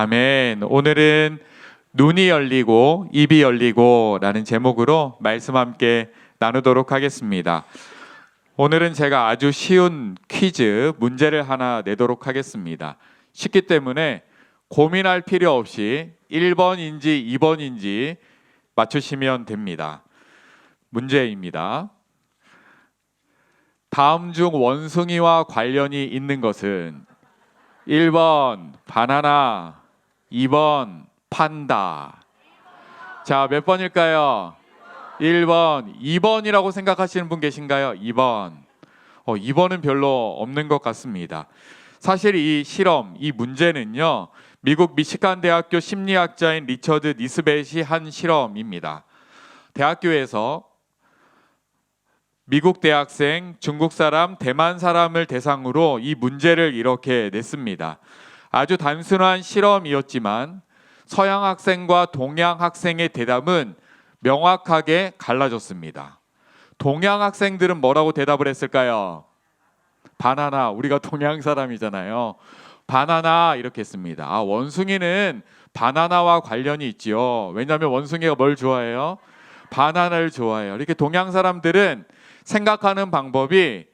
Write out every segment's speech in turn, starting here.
아멘. 오늘은 눈이 열리고 입이 열리고 라는 제목으로 말씀 함께 나누도록 하겠습니다. 오늘은 제가 아주 쉬운 퀴즈 문제를 하나 내도록 하겠습니다. 쉽기 때문에 고민할 필요 없이 1번인지 2번인지 맞추시면 됩니다. 문제입니다. 다음 중 원숭이와 관련이 있는 것은 1번 바나나, 2번 판다. 자, 몇 번일까요? 1번, 2번이라고 생각하시는 분 계신가요? 2번. 어, 2번은 별로 없는 것 같습니다. 사실 이 실험, 이 문제는요. 미국 미시간 대학교 심리학자인 리처드 니스벳이 한 실험입니다. 대학교에서 미국 대학생, 중국 사람, 대만 사람을 대상으로 이 문제를 이렇게 냈습니다. 아주 단순한 실험이었지만 서양 학생과 동양 학생의 대답은 명확하게 갈라졌습니다. 동양 학생들은 뭐라고 대답을 했을까요? 바나나. 우리가 동양 사람이잖아요. 바나나 이렇게 했습니다. 아, 원숭이는 바나나와 관련이 있지요. 왜냐하면 원숭이가 뭘 좋아해요? 바나나를 좋아해요. 이렇게 동양 사람들은 생각하는 방법이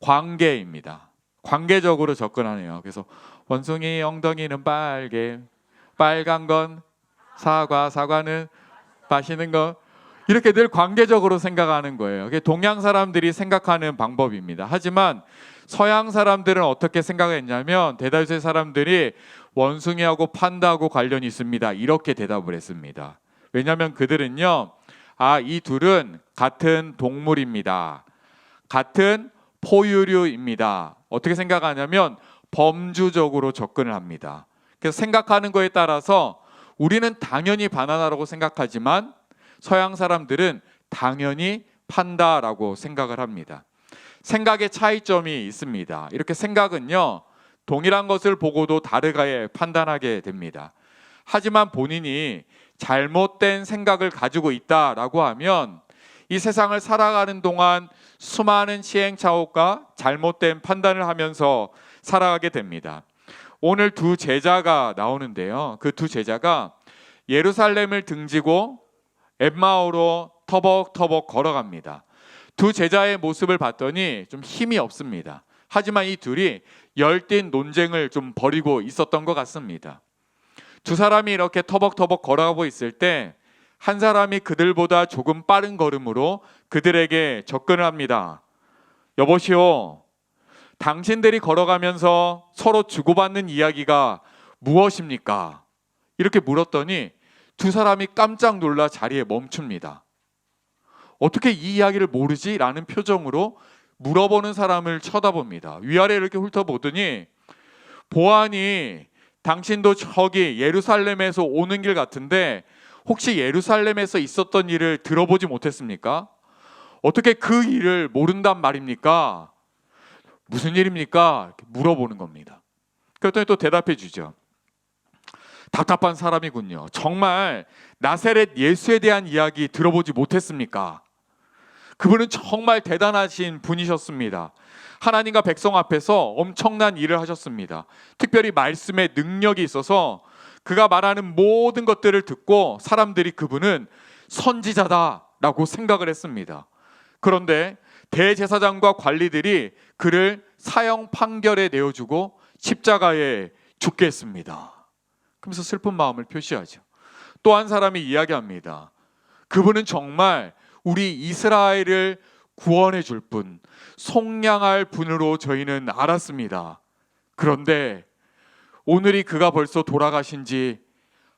관계입니다. 관계적으로 접근하네요. 그래서 원숭이 엉덩이는 빨개, 빨간 건 사과, 사과는 마시는 거 이렇게 늘 관계적으로 생각하는 거예요. 그게 동양 사람들이 생각하는 방법입니다. 하지만 서양 사람들은 어떻게 생각했냐면 대다수의 사람들이 원숭이하고 판다하고 관련이 있습니다. 이렇게 대답을 했습니다. 왜냐하면 그들은요, 아, 이 둘은 같은 동물입니다. 같은 포유류입니다. 어떻게 생각하냐면 범주적으로 접근을 합니다. 그래서 생각하는 거에 따라서 우리는 당연히 바나나라고 생각하지만 서양 사람들은 당연히 판다라고 생각을 합니다. 생각의 차이점이 있습니다. 이렇게 생각은요, 동일한 것을 보고도 다르게 판단하게 됩니다. 하지만 본인이 잘못된 생각을 가지고 있다라고 하면 이 세상을 살아가는 동안 수많은 시행착오가 잘못된 판단을 하면서 살아가게 됩니다. 오늘 두 제자가 나오는데요. 그 두 제자가 예루살렘을 등지고 엠마오로 터벅터벅 걸어갑니다. 두 제자의 모습을 봤더니 좀 힘이 없습니다. 하지만 이 둘이 열띤 논쟁을 좀 벌이고 있었던 것 같습니다. 두 사람이 이렇게 터벅터벅 걸어가고 있을 때 한 사람이 그들보다 조금 빠른 걸음으로 그들에게 접근을 합니다. 여보시오, 당신들이 걸어가면서 서로 주고받는 이야기가 무엇입니까? 이렇게 물었더니 두 사람이 깜짝 놀라 자리에 멈춥니다. 어떻게 이 이야기를 모르지? 라는 표정으로 물어보는 사람을 쳐다봅니다. 위아래 이렇게 훑어보더니 보아니 당신도 저기 예루살렘에서 오는 길 같은데 혹시 예루살렘에서 있었던 일을 들어보지 못했습니까? 어떻게 그 일을 모른단 말입니까? 무슨 일입니까? 물어보는 겁니다. 그랬더니 또 대답해 주죠. 답답한 사람이군요. 정말 나세렛 예수에 대한 이야기 들어보지 못했습니까? 그분은 정말 대단하신 분이셨습니다. 하나님과 백성 앞에서 엄청난 일을 하셨습니다. 특별히 말씀의 능력이 있어서 그가 말하는 모든 것들을 듣고 사람들이 그분은 선지자다라고 생각을 했습니다. 그런데 대제사장과 관리들이 그를 사형 판결에 내어주고 십자가에 죽게 했습니다. 그러면서 슬픈 마음을 표시하죠. 또 한 사람이 이야기합니다. 그분은 정말 우리 이스라엘을 구원해 줄 분, 속량할 분으로 저희는 알았습니다. 그런데 오늘이 그가 벌써 돌아가신 지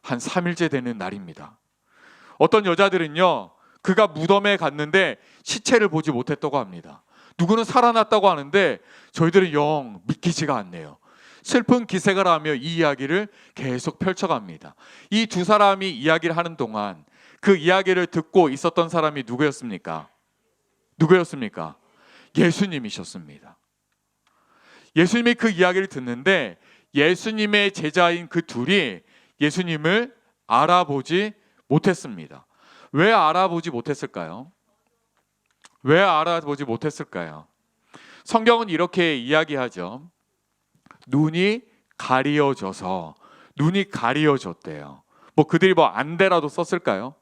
한 3일째 되는 날입니다. 어떤 여자들은요, 그가 무덤에 갔는데 시체를 보지 못했다고 합니다. 누구는 살아났다고 하는데 저희들은 영 믿기지가 않네요. 슬픈 하며 이 이야기를 계속 펼쳐갑니다. 이 두 사람이 이야기를 하는 동안 그 이야기를 듣고 있었던 사람이 누구였습니까? 누구였습니까? 예수님이셨습니다. 예수님이 그 이야기를 듣는데 예수님의 제자인 그 둘이 예수님을 알아보지 못했습니다. 왜 알아보지 못했을까요? 왜 알아보지 못했을까요? 성경은 이렇게 이야기하죠. 눈이 가리어져서 눈이 가리어졌대요. 뭐 그들이 뭐 안대라도 썼을까요?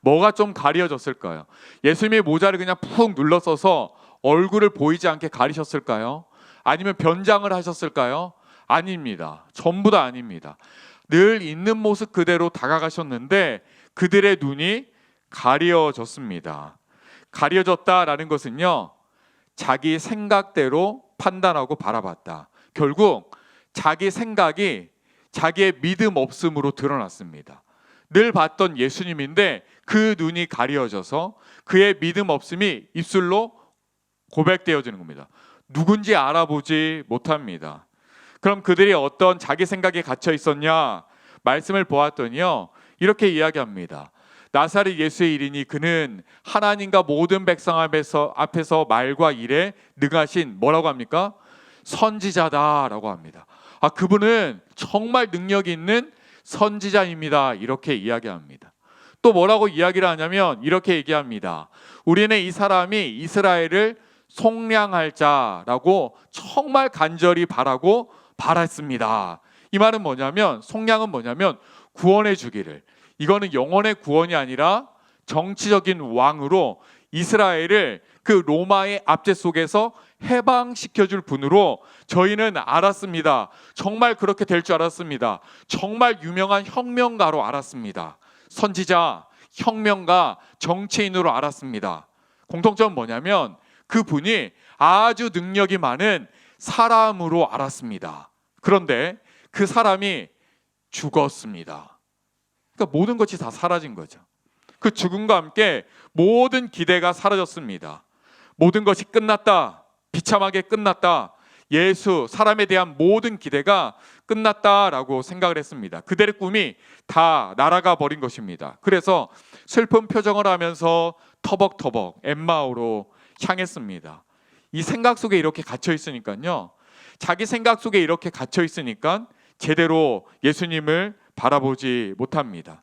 뭐가 좀 가리어졌을까요? 예수님의 모자를 그냥 푹 눌러 써서 얼굴을 보이지 않게 가리셨을까요? 아니면 변장을 하셨을까요? 아닙니다. 전부 다 아닙니다. 늘 있는 모습 그대로 다가가셨는데 그들의 눈이 가리어졌습니다. 가려졌다라는 것은요, 자기 생각대로 판단하고 바라봤다. 결국 자기 생각이 자기의 믿음 없음으로 드러났습니다. 늘 봤던 예수님인데 그 눈이 가려져서 그의 믿음 없음이 입술로 고백되어지는 겁니다. 누군지 알아보지 못합니다. 그럼 그들이 어떤 자기 생각에 갇혀 있었냐? 말씀을 보았더니요. 이렇게 이야기합니다. 나사렛 예수의 일이니 그는 하나님과 모든 백성 앞에서 앞에서 말과 일에 능하신 뭐라고 합니까? 선지자다라고 합니다. 아 그분은 정말 능력 있는 선지자입니다. 이렇게 이야기합니다. 또 뭐라고 이야기를 하냐면 이렇게 얘기합니다. 우리는 이 사람이 이스라엘을 속량할 자라고 정말 간절히 바라고 바랐습니다. 이 말은 뭐냐면 속량은 뭐냐면 구원해 주기를 이거는 영원의 구원이 아니라 정치적인 왕으로 이스라엘을 그 로마의 압제 속에서 해방시켜 줄 분으로 저희는 알았습니다. 정말 그렇게 될 줄 알았습니다. 정말 유명한 혁명가로 알았습니다. 선지자, 혁명가, 정치인으로 알았습니다. 공통점은 뭐냐면 그 분이 아주 능력이 많은 사람으로 알았습니다. 그런데 그 사람이 죽었습니다. 그러니까 모든 것이 다 사라진 거죠. 그 죽음과 함께 모든 기대가 사라졌습니다. 모든 것이 끝났다. 비참하게 끝났다. 예수, 사람에 대한 모든 기대가 끝났다라고 생각을 했습니다. 그들의 꿈이 다 날아가 버린 것입니다. 그래서 슬픈 표정을 하면서 터벅터벅 엠마오로 향했습니다. 이 생각 속에 이렇게 갇혀 있으니까요. 자기 생각 속에 이렇게 갇혀 있으니까 제대로 예수님을 바라보지 못합니다.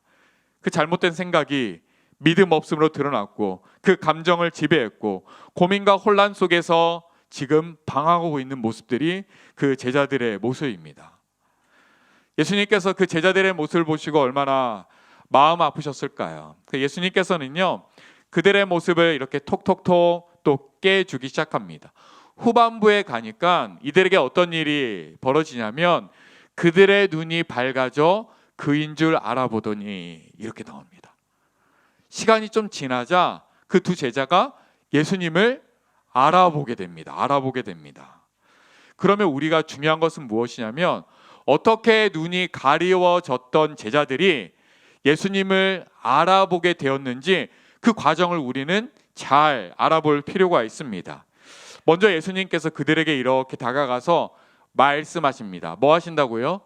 그 잘못된 생각이 믿음 없음으로 드러났고 그 감정을 지배했고 고민과 혼란 속에서 지금 방황하고 있는 모습들이 그 제자들의 모습입니다. 예수님께서 그 제자들의 모습을 보시고 얼마나 마음 아프셨을까요? 그 예수님께서는요 그들의 모습을 이렇게 톡톡톡 또 깨주기 시작합니다. 후반부에 가니까 이들에게 어떤 일이 벌어지냐면 그들의 눈이 밝아져 그인 줄 알아보더니 이렇게 나옵니다. 시간이 좀 지나자 그 두 제자가 예수님을 알아보게 됩니다. 알아보게 됩니다. 그러면 우리가 중요한 것은 무엇이냐면 어떻게 눈이 가리워졌던 제자들이 예수님을 알아보게 되었는지 그 과정을 우리는 잘 알아볼 필요가 있습니다. 먼저 예수님께서 그들에게 이렇게 다가가서 말씀하십니다. 뭐 하신다고요?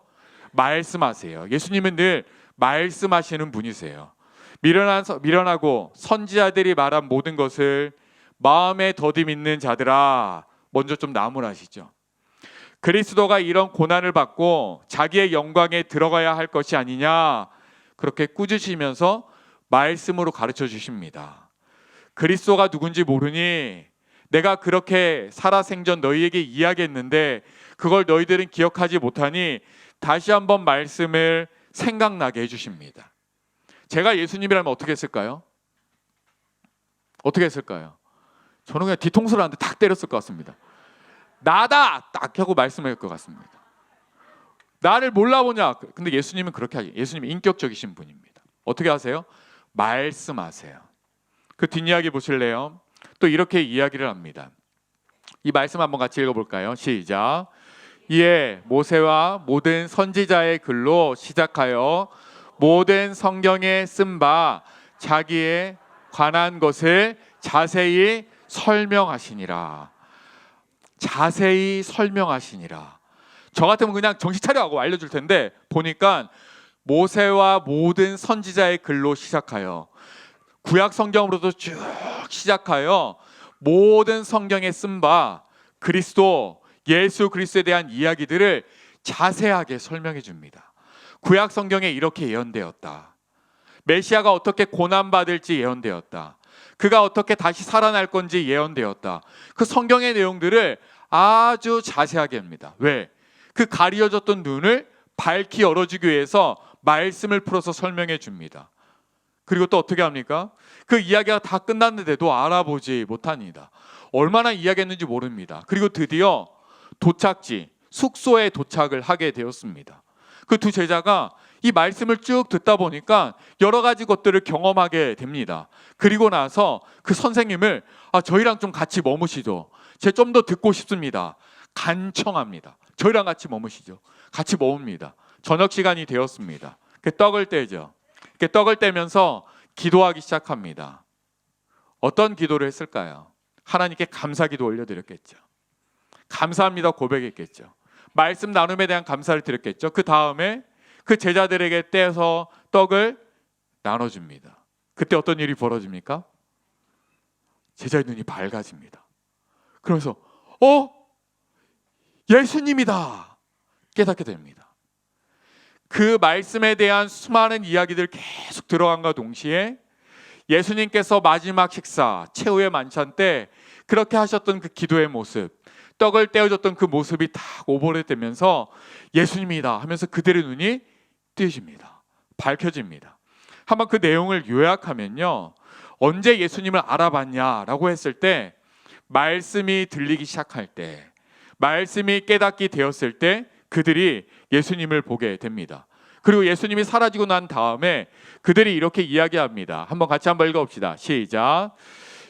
말씀하세요. 예수님은 늘 말씀하시는 분이세요. 미련한 미련하고 선지자들이 말한 모든 것을 마음에 더듬 있는 자들아 먼저 좀 나무라시죠. 그리스도가 이런 고난을 받고 자기의 영광에 들어가야 할 것이 아니냐 그렇게 꾸짖으시면서 말씀으로 가르쳐 주십니다. 그리스도가 누군지 모르니 내가 그렇게 살아 생전 너희에게 이야기했는데 그걸 너희들은 기억하지 못하니 다시 한번 말씀을 생각나게 해주십니다. 제가 예수님이라면 어떻게 했을까요? 어떻게 했을까요? 저는 그냥 뒤통수를 한테 탁 때렸을 것 같습니다. 나다 딱 하고 말씀할 것 같습니다. 나를 몰라보냐? 근데 예수님은 그렇게 하지. 예수님은 인격적이신 분입니다. 어떻게 하세요? 말씀하세요. 그 뒷이야기 보실래요? 또 이렇게 이야기를 합니다. 이 말씀 한번 같이 읽어볼까요? 시작. 이에 모세와 모든 선지자의 글로 시작하여 모든 성경에 쓴 바 자기에 관한 것을 자세히 설명하시니라. 자세히 설명하시니라. 저 같으면 그냥 정신 차려 하고 알려줄 텐데 보니까 모세와 모든 선지자의 글로 시작하여 구약 성경으로도 쭉 시작하여 모든 성경에 쓴 바 그리스도 예수 그리스도에 대한 이야기들을 자세하게 설명해 줍니다. 구약 성경에 이렇게 예언되었다. 메시아가 어떻게 고난 받을지 예언되었다. 그가 어떻게 다시 살아날 건지 예언되었다. 그 성경의 내용들을 아주 자세하게 합니다. 왜? 그 가리어졌던 눈을 밝히 열어주기 위해서 말씀을 풀어서 설명해 줍니다. 그리고 또 어떻게 합니까? 그 이야기가 다 끝났는데도 알아보지 못합니다. 얼마나 이야기했는지 모릅니다. 그리고 드디어 도착지, 숙소에 도착을 하게 되었습니다. 그 두 제자가 이 말씀을 쭉 듣다 보니까 여러 가지 것들을 경험하게 됩니다. 그리고 나서 그 선생님을 아, 저희랑 좀 같이 머무시죠. 제 좀 더 듣고 싶습니다. 간청합니다. 저희랑 같이 머무시죠. 같이 머뭅니다. 저녁 시간이 되었습니다. 그 떡을 떼죠. 그 떡을 떼면서 기도하기 시작합니다. 어떤 기도를 했을까요? 하나님께 감사 기도 올려드렸겠죠. 감사합니다 고백했겠죠. 말씀 나눔에 대한 감사를 드렸겠죠. 그 다음에 그 제자들에게 떼서 떡을 나눠줍니다. 그때 어떤 일이 벌어집니까? 제자의 눈이 밝아집니다. 그러면서 어 예수님이다 깨닫게 됩니다. 그 말씀에 대한 수많은 이야기들 계속 들어간과 동시에 예수님께서 마지막 식사 최후의 만찬 때 그렇게 하셨던 그 기도의 모습 떡을 떼어줬던 그 모습이 딱 오버랩되면서 예수님이다 하면서 그들의 눈이 뜨여집니다. 밝혀집니다. 한번 그 내용을 요약하면요. 언제 예수님을 알아봤냐라고 했을 때 말씀이 들리기 시작할 때 말씀이 깨닫게 되었을 때 그들이 예수님을 보게 됩니다. 그리고 예수님이 사라지고 난 다음에 그들이 이렇게 이야기합니다. 한번 같이 한번 읽어봅시다. 시작.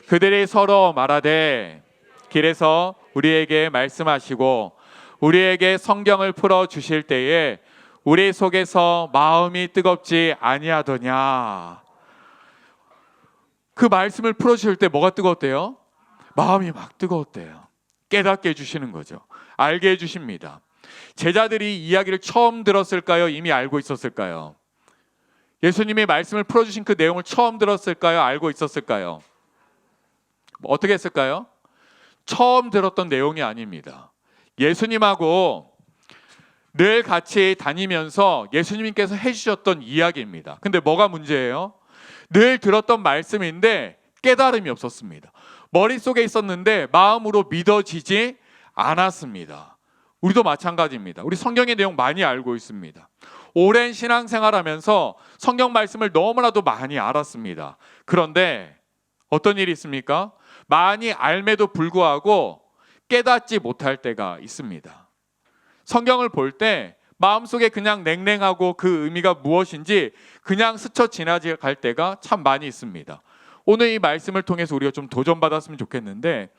그들이 서로 말하되 길에서 우리에게 말씀하시고 우리에게 성경을 풀어 주실 때에 우리 속에서 마음이 뜨겁지 아니하더냐. 그 말씀을 풀어 주실 때 뭐가 뜨거웠대요? 마음이 막 뜨거웠대요. 깨닫게 해 주시는 거죠. 알게 해 주십니다. 제자들이 이야기를 처음 들었을까요? 이미 알고 있었을까요? 예수님이 말씀을 풀어 주신 그 내용을 처음 들었을까요? 알고 있었을까요? 뭐 어떻게 했을까요? 처음 들었던 내용이 아닙니다. 예수님하고 늘 같이 다니면서 예수님께서 해주셨던 이야기입니다. 근데 뭐가 문제예요? 늘 들었던 말씀인데 깨달음이 없었습니다. 머릿속에 있었는데 마음으로 믿어지지 않았습니다. 우리도 마찬가지입니다. 우리 성경의 내용 많이 알고 있습니다. 오랜 신앙생활 하면서 성경 말씀을 너무나도 많이 알았습니다. 그런데 어떤 일이 있습니까? 많이 알매도 불구하고 깨닫지 못할 때가 있습니다. 성경을 볼 때 마음속에 그냥 냉랭하고 그 의미가 무엇인지 그냥 스쳐 지나갈 때가 참 많이 있습니다. 오늘 이 말씀을 통해서 우리가 좀 도전받았으면 좋겠는데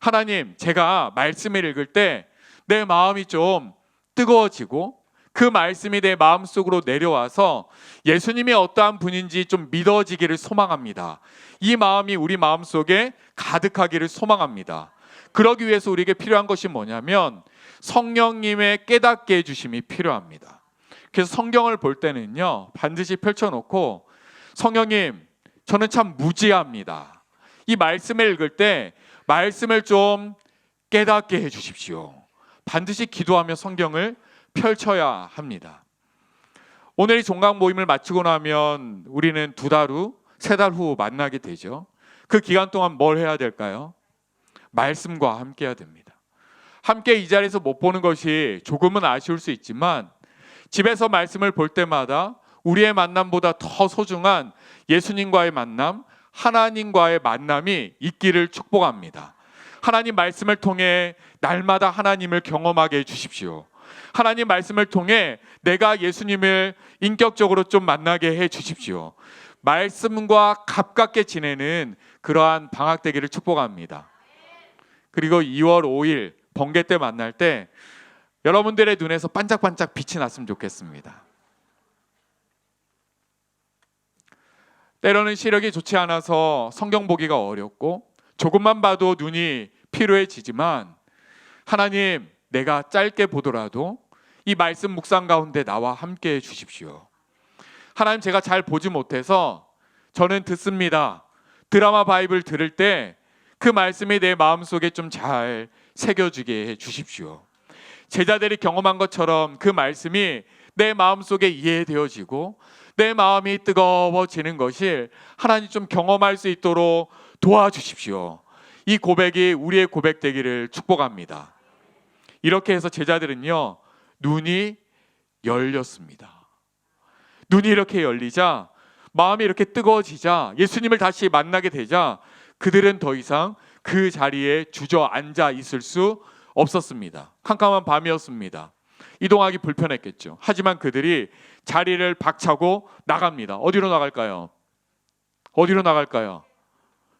하나님 제가 말씀을 읽을 때 내 마음이 좀 뜨거워지고 그 말씀이 내 마음속으로 내려와서 예수님이 어떠한 분인지 좀 믿어지기를 소망합니다. 이 마음이 우리 마음속에 가득하기를 소망합니다. 그러기 위해서 우리에게 필요한 것이 뭐냐면 성령님의 깨닫게 해주심이 필요합니다. 그래서 성경을 볼 때는요 반드시 펼쳐놓고 성령님 저는 참 무지합니다. 이 말씀을 읽을 때 말씀을 좀 깨닫게 해주십시오. 반드시 기도하며 성경을 펼쳐야 합니다. 오늘 이 종강 모임을 마치고 나면 우리는 두 달 후, 세 달 후 만나게 되죠. 그 기간 동안 뭘 해야 될까요? 말씀과 함께 해야 됩니다. 함께 이 자리에서 못 보는 것이 조금은 아쉬울 수 있지만 집에서 말씀을 볼 때마다 우리의 만남보다 더 소중한 예수님과의 만남, 하나님과의 만남이 있기를 축복합니다. 하나님 말씀을 통해 날마다 하나님을 경험하게 해 주십시오. 하나님 말씀을 통해 내가 예수님을 인격적으로 좀 만나게 해 주십시오. 말씀과 가깝게 지내는 그러한 방학 되기를 축복합니다. 그리고 2월 5일 번개 때 만날 때 여러분들의 눈에서 반짝반짝 빛이 났으면 좋겠습니다. 때로는 시력이 좋지 않아서 성경 보기가 어렵고 조금만 봐도 눈이 피로해지지만 하나님 내가 짧게 보더라도 이 말씀 묵상 가운데 나와 함께 해 주십시오. 하나님 제가 잘 보지 못해서 저는 듣습니다. 드라마 바이블 들을 때 그 말씀이 내 마음속에 좀 잘 새겨지게 해 주십시오. 제자들이 경험한 것처럼 그 말씀이 내 마음속에 이해되어지고 내 마음이 뜨거워지는 것을 하나님 좀 경험할 수 있도록 도와주십시오. 이 고백이 우리의 고백 되기를 축복합니다. 이렇게 해서 제자들은요 눈이 열렸습니다. 눈이 이렇게 열리자 마음이 이렇게 뜨거워지자 예수님을 다시 만나게 되자 그들은 더 이상 그 자리에 주저앉아 있을 수 없었습니다. 캄캄한 밤이었습니다. 이동하기 불편했겠죠. 하지만 그들이 자리를 박차고 나갑니다. 어디로 나갈까요? 어디로 나갈까요?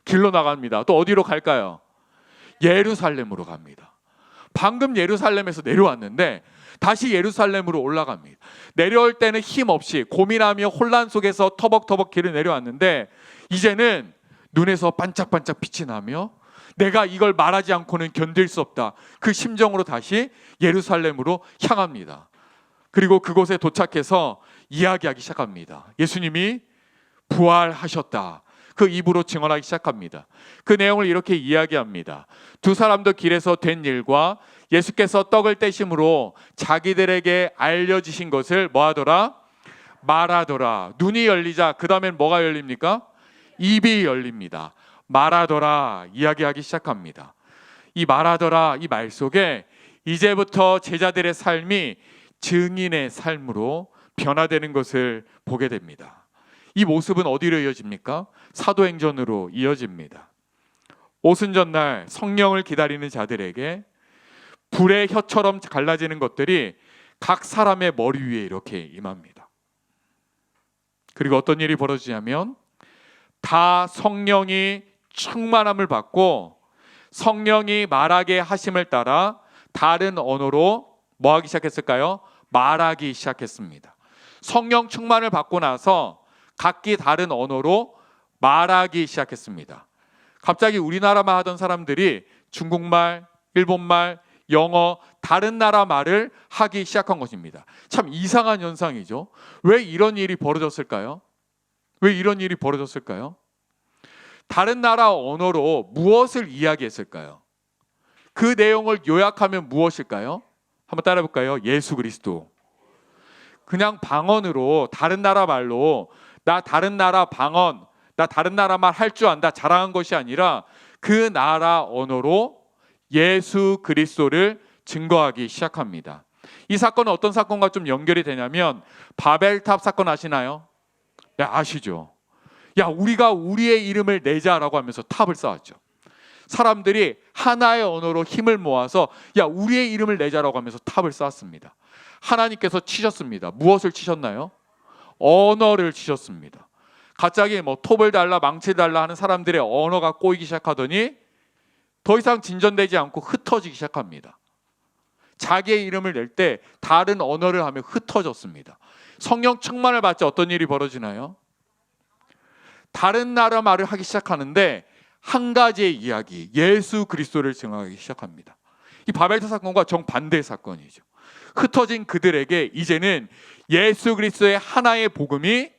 길로 나갑니다. 또 어디로 갈까요? 예루살렘으로 갑니다. 방금 예루살렘에서 내려왔는데 다시 예루살렘으로 올라갑니다. 내려올 때는 힘 없이 고민하며 혼란 속에서 터벅터벅 길을 내려왔는데 이제는 눈에서 반짝반짝 빛이 나며 내가 이걸 말하지 않고는 견딜 수 없다. 그 심정으로 다시 예루살렘으로 향합니다. 그리고 그곳에 도착해서 이야기하기 시작합니다. 예수님이 부활하셨다. 그 입으로 증언하기 시작합니다. 그 내용을 이렇게 이야기합니다. 두 사람도 길에서 된 일과 예수께서 떡을 떼심으로 자기들에게 알려주신 것을 뭐하더라? 말하더라. 눈이 열리자 그 다음엔 뭐가 열립니까? 입이 열립니다. 말하더라 이야기하기 시작합니다. 이 말하더라 이 말 속에 이제부터 제자들의 삶이 증인의 삶으로 변화되는 것을 보게 됩니다. 이 모습은 어디로 이어집니까? 사도행전으로 이어집니다. 오순절날 성령을 기다리는 자들에게 불의 혀처럼 갈라지는 것들이 각 사람의 머리 위에 이렇게 임합니다. 그리고 어떤 일이 벌어지냐면 다 성령이 충만함을 받고 성령이 말하게 하심을 따라 다른 언어로 뭐 하기 시작했을까요? 말하기 시작했습니다. 성령 충만을 받고 나서 각기 다른 언어로 말하기 시작했습니다. 갑자기 우리나라만 하던 사람들이 중국말, 일본말, 영어, 다른 나라 말을 하기 시작한 것입니다. 참 이상한 현상이죠. 왜 이런 일이 벌어졌을까요? 왜 이런 일이 벌어졌을까요? 다른 나라 언어로 무엇을 이야기했을까요? 그 내용을 요약하면 무엇일까요? 한번 따라 볼까요? 예수 그리스도. 그냥 방언으로 다른 나라 말로 나 다른 나라 방언, 나 다른 나라 말 할 줄 안다 자랑한 것이 아니라 그 나라 언어로 예수 그리스도를 증거하기 시작합니다. 이 사건은 어떤 사건과 좀 연결이 되냐면 바벨탑 사건 아시나요? 네, 아시죠? 야, 우리가 우리의 이름을 내자라고 하면서 탑을 쌓았죠. 사람들이 하나의 언어로 힘을 모아서 야, 우리의 이름을 내자라고 하면서 탑을 쌓았습니다. 하나님께서 치셨습니다. 무엇을 치셨나요? 언어를 치셨습니다. 갑자기 뭐 톱을 달라 망치 달라 하는 사람들의 언어가 꼬이기 시작하더니 더 이상 진전되지 않고 흩어지기 시작합니다. 자기의 이름을 낼 때 다른 언어를 하며 흩어졌습니다. 성령 충만을 받자 어떤 일이 벌어지나요? 다른 나라 말을 하기 시작하는데 한 가지의 이야기, 예수 그리스도를 증언하기 시작합니다. 이 바벨탑 사건과 정반대의 사건이죠. 흩어진 그들에게 이제는 예수 그리스도의 하나의 복음이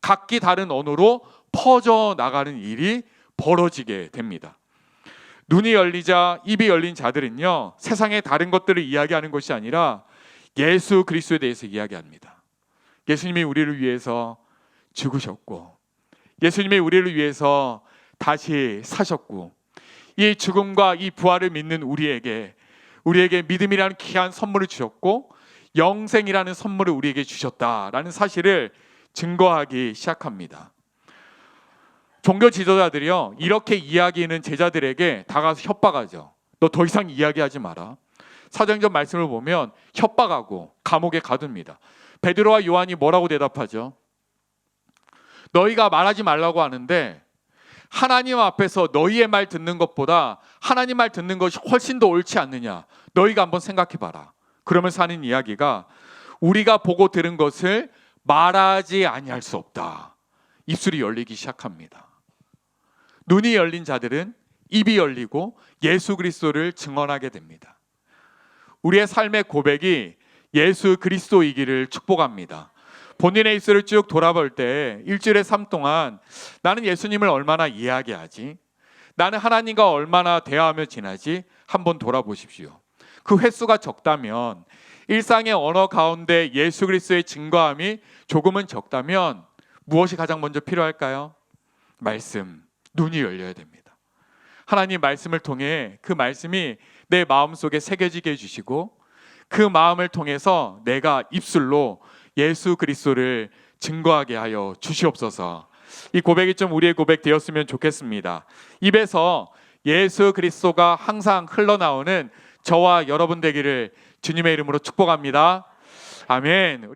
각기 다른 언어로 퍼져 나가는 일이 벌어지게 됩니다. 눈이 열리자 입이 열린 자들은요 세상의 다른 것들을 이야기하는 것이 아니라 예수 그리스도에 대해서 이야기합니다. 예수님이 우리를 위해서 죽으셨고 예수님이 우리를 위해서 다시 사셨고 이 죽음과 이 부활을 믿는 우리에게 우리에게 믿음이라는 귀한 선물을 주셨고 영생이라는 선물을 우리에게 주셨다라는 사실을 증거하기 시작합니다. 종교 지도자들이요 이렇게 이야기하는 제자들에게 다가서 협박하죠. 너 더 이상 이야기하지 마라. 사도행전 말씀을 보면 협박하고 감옥에 가둡니다. 베드로와 요한이 뭐라고 대답하죠? 너희가 말하지 말라고 하는데 하나님 앞에서 너희의 말 듣는 것보다 하나님 말 듣는 것이 훨씬 더 옳지 않느냐? 너희가 한번 생각해 봐라. 그러면서 하는 이야기가 우리가 보고 들은 것을 말하지 아니할 수 없다. 입술이 열리기 시작합니다. 눈이 열린 자들은 입이 열리고 예수 그리스도를 증언하게 됩니다. 우리의 삶의 고백이 예수 그리스도이기를 축복합니다. 본인의 입술을 쭉 돌아볼 때 일주일의 삶 동안 나는 예수님을 얼마나 이야기하지? 나는 하나님과 얼마나 대화하며 지나지? 한번 돌아보십시오. 그 횟수가 적다면 일상의 언어 가운데 예수 그리스도의 증거함이 조금은 적다면 무엇이 가장 먼저 필요할까요? 말씀. 눈이 열려야 됩니다. 하나님 말씀을 통해 그 말씀이 내 마음속에 새겨지게 해 주시고 그 마음을 통해서 내가 입술로 예수 그리스도를 증거하게 하여 주시옵소서. 이 고백이 좀 우리의 고백 되었으면 좋겠습니다. 입에서 예수 그리스도가 항상 흘러나오는 저와 여러분 되기를 주님의 이름으로 축복합니다. 아멘.